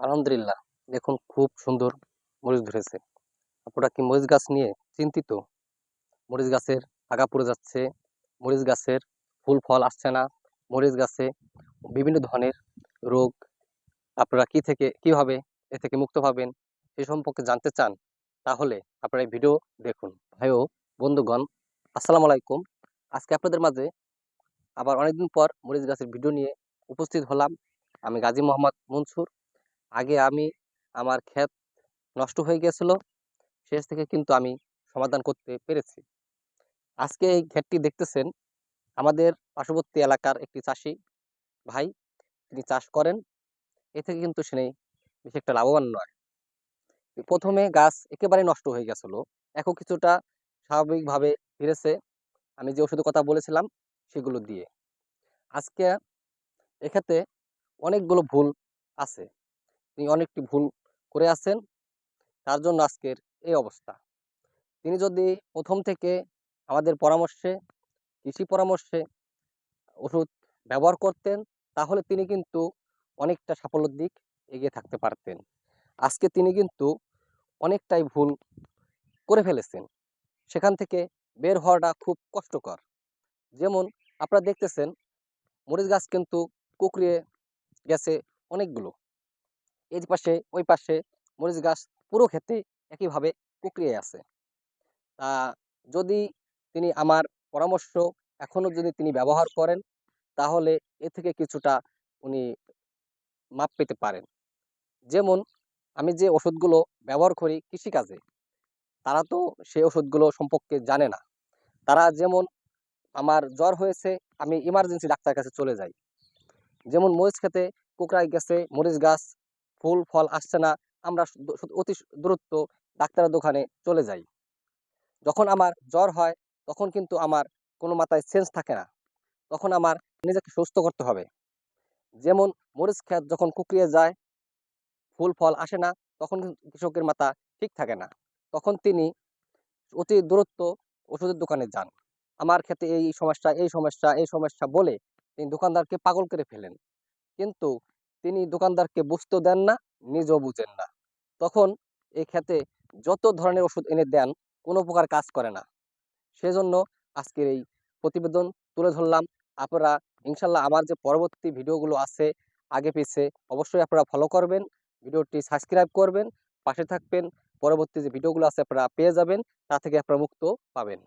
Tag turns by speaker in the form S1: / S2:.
S1: আলহামদুলিল্লাহ, দেখুন খুব সুন্দর মরিচ ধরেছে। আপনারা কি মরিচ গাছ নিয়ে চিন্তিত? মরিচ গাছের আগা পড়ে যাচ্ছে, মরিচ গাছের ফুল ফল আসছে না, মরিচ গাছে বিভিন্ন ধরনের রোগ, আপনারা কি থেকে, কীভাবে এ থেকে মুক্ত পাবেন সে সম্পর্কে জানতে চান, তাহলে আপনারা এই ভিডিও দেখুন। ভাই ও বন্ধুগণ, আসসালামু আলাইকুম। আজকে আপনাদের মাঝে আবার অনেকদিন পর মরিচ গাছের ভিডিও নিয়ে উপস্থিত হলাম। আমি গাজী মোহাম্মদ মনসুর আগে আমি আমার ক্ষেত নষ্ট হয়ে গেছিল, শেষ থেকে কিন্তু আমি সমাধান করতে পেরেছি। আজকে এই ক্ষেতটি দেখতেছেন, আমাদের পার্শ্ববর্তী এলাকার একটি চাষি ভাই, তিনি চাষ করেন। এ থেকে কিন্তু সে বেশি একটা লাভবান নয়। প্রথমে গাছ একেবারে নষ্ট হয়ে গেছিল, এখন কিছুটা স্বাভাবিকভাবে ফিরেছে। আমি যে ওষুধের কথা বলেছিলাম, সেগুলো দিয়ে। আজকে এক্ষেত্রে অনেকগুলো ভুল আছে। তিনি অনেকটি ভুল করে আছেন। তার জন্য আজকের এই অবস্থা। তিনি যদি প্রথম থেকে আমাদের পরামর্শে, কৃষি পরামর্শে ওষুধ ব্যবহার করতেন, তাহলে তিনি কিন্তু অনেকটা সাফল্যের দিক এগিয়ে থাকতে পারতেন। আজকে তিনি কিন্তু অনেকটাই ভুল করে ফেলেছেন। সেখান থেকে বের হওয়াটা খুব কষ্টকর। যেমন আপনারা দেখতেছেন, মরিচ গাছ কিন্তু কুকড়িয়ে গেছে অনেকগুলো। এই পাশে ওই পাশে মরিচ গাছ পুরো ক্ষেত্রে একইভাবে কুকড়িয়ে আছে। তা যদি তিনি আমার পরামর্শ এখনও যদি তিনি ব্যবহার করেন, তাহলে এ থেকে কিছুটা উনি মাপ পেতে পারেন। যেমন, আমি যে ওষুধগুলো ব্যবহার করি কৃষিকাজে, তারা তো সেই ওষুধগুলো সম্পর্কে জানে না। তারা যেমন, আমার জ্বর হয়েছে, আমি ইমার্জেন্সি ডাক্তার কাছে চলে যাই। যেমন মরিচ খেতে কুকড়ায় গেছে মরিচ গাছ ফুল, ফল আসছে না, আমরা অতি দূরত্ব ডাক্তারের দোকানে চলে যাই। যখন আমার জ্বর হয়, তখন কিন্তু আমার কোনো মাথায় সেন্স থাকে না। তখন আমার নিজেকে সুস্থ করতে হবে। যেমন মরিচ ক্ষেত যখন কুকড়িয়ে যায়, ফুল, ফল আসে না, তখন কৃষকের মাথা ঠিক থাকে না। তখন তিনি অতি দূরত্ব ওষুধের দোকানে যান। আমার ক্ষেত্রে এই সমস্যা এই সমস্যা এই সমস্যা বলে তিনি দোকানদারকে পাগল করে ফেলেন। কিন্তু তিনি দোকানদারকে বুঝতেও দেন না, নিজেও বুঝেন না। তখন এই ক্ষেতে যত ধরনের ওষুধ এনে দেন, কোনো প্রকার কাজ করে না। সেজন্য আজকের এই প্রতিবেদন তুলে ধরলাম। আপনারা ইনশাল্লাহ আমার যে পরবর্তী ভিডিওগুলো আছে, আগে পিছে অবশ্যই আপনারা ফলো করবেন, ভিডিওটি সাবস্ক্রাইব করবেন, পাশে থাকবেন, পরবর্তী যে ভিডিওগুলো আছে আপনারা পেয়ে যাবেন, তা থেকে আপনারা মুক্ত পাবেন।